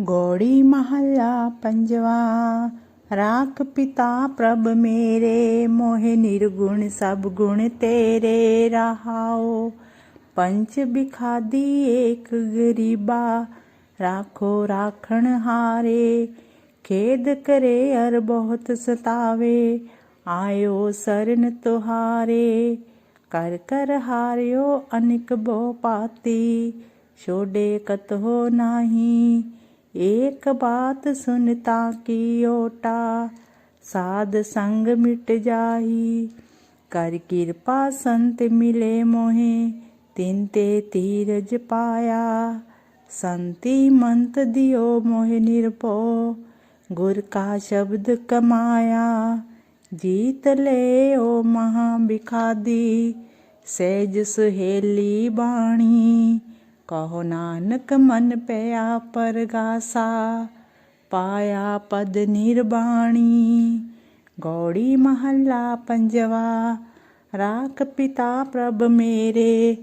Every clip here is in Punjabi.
ਗੋੜੀ ਮਹੱਲਾ ਪੰਜਵਾ। ਰਾਖ ਪਿਤਾ ਪ੍ਰਭ ਮੇਰੇ, ਮੋਹਿ ਨਿਰਗੁਣ ਸਭ ਗੁਣ ਤੇਰੇ ਰਹਾਓ। ਪੰਚ ਬਿਖਾਦੀ ਏਕ ਗਰੀਬਾ, ਰਾਖੋ ਰਾਖਣ ਹਾਰੇ। ਖੇਦ ਕਰੇ ਅਰ ਬਹੁਤ ਸਤਾਵੇ, ਆਇਓ ਸਰਨ ਤੁਹਾਰੇ। ਕਰ ਕਰ ਹਾਰਿਓ ਅਨਿਕ ਬਹੁ ਪਾਤੀ ਛੋੜੇ ਹੋ ਨਾਹੀ। ਏਕ ਬਾਤ ਸੁਨਤਾ ਕੀ ਓਟਾ ਸਾਧ ਸੰਗ ਮਿਟ ਜਾਈ ਕਰ ਕਿਰਪਾ ਸੰਤ ਮਿਲੇ ਮੋਹਿ, ਤਿਨ ਤੇ ਧੀਰਜ ਪਾਇਆ। ਸੰਤੀ ਮੰਤ ਦਿਓ ਮੋਹਿ ਨਿਰਭਉ, ਗੁਰ ਕਾ ਸ਼ਬਦ ਕਮਾਇਆ। ਜੀਤ ਲੈ ਓ ਮਹਾ ਬਿਖਾਦੀ, ਸਹਿਜ ਸੁਹੇਲੀ ਬਾਣੀ। ਕਹੋ ਨਾਨਕ ਮਨ ਪਿਆ ਪਰਗਾਸਾ, ਪਾਇਆ ਪਦ ਨਿਰਬਾਣੀ। ਗੌੜੀ ਮਹੱਲਾ ਪੰਜਵਾ, ਰਾਖ ਪਿਤਾ ਪ੍ਰਭ ਮੇਰੇ,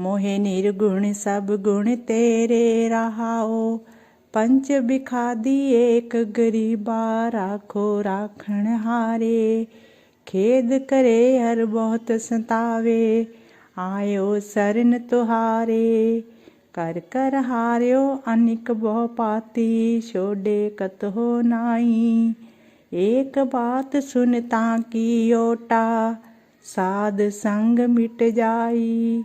ਮੋਹਿ ਨਿਰਗੁਣ ਸਭ ਗੁਣ ਤੇਰੇ ਰਹਾਓ। ਪੰਚ ਬਿਖਾਦੀ ਏਕ ਗਰੀਬਾ ਰਾਖੋ ਰਾਖਣ ਹਾਰੇ, ਖੇਦ ਕਰੇ ਹਰ ਬਹੁਤ ਸੰਤਾਵੇ, ਆਇਓ ਸਰਨ ਤੁਹਾਰੇ। ਕਰ ਕਰ ਹਾਰਿਓ, ਅਨਿਕ ਬਹੁ ਪਾਤੀ, ਛੋਡੇ ਕਤਹੁ ਨਾਈ ਏਕ ਬਾਤ ਸੁਨਤਾ ਕੀ ਓਟਾ ਸਾਧ ਸੰਗ ਮਿਟ ਜਾਈ।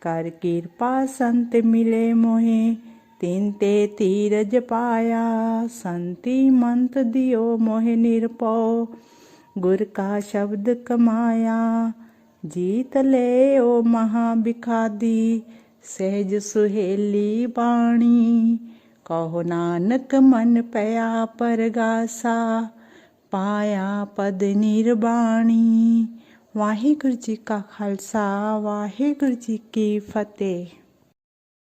ਕਰ ਕਿਰਪਾ ਸੰਤ ਮਿਲੇ ਮੋਹੇ, ਤਿਨ ਤੇ ਧੀਰਜ ਪਾਇਆ। ਸੰਤੀ ਮੰਤ ਦਿਓ ਮੋਹਿ ਨਿਰਪਉ ਗੁਰ ਕਾ ਸ਼ਬਦ ਕਮਾਇਆ। ਜੀਤ ਲੈ ਓ ਮਹਾ ਬਿਖਾਦੀ ਸਹਿਜ ਸੁਹੇਲੀ ਬਾਣੀ, ਕਹੋ ਨਾਨਕ ਮਨ ਪਿਆ ਪਰਗਾਸਾ, ਪਾਇਆ ਪਦ ਨਿਰਬਾਣੀ। ਵਾਹਿਗੁਰੂ ਜੀ ਕਾ ਖਾਲਸਾ, ਵਾਹਿਗੁਰੂ ਜੀ ਕੀ ਫਤਿਹ।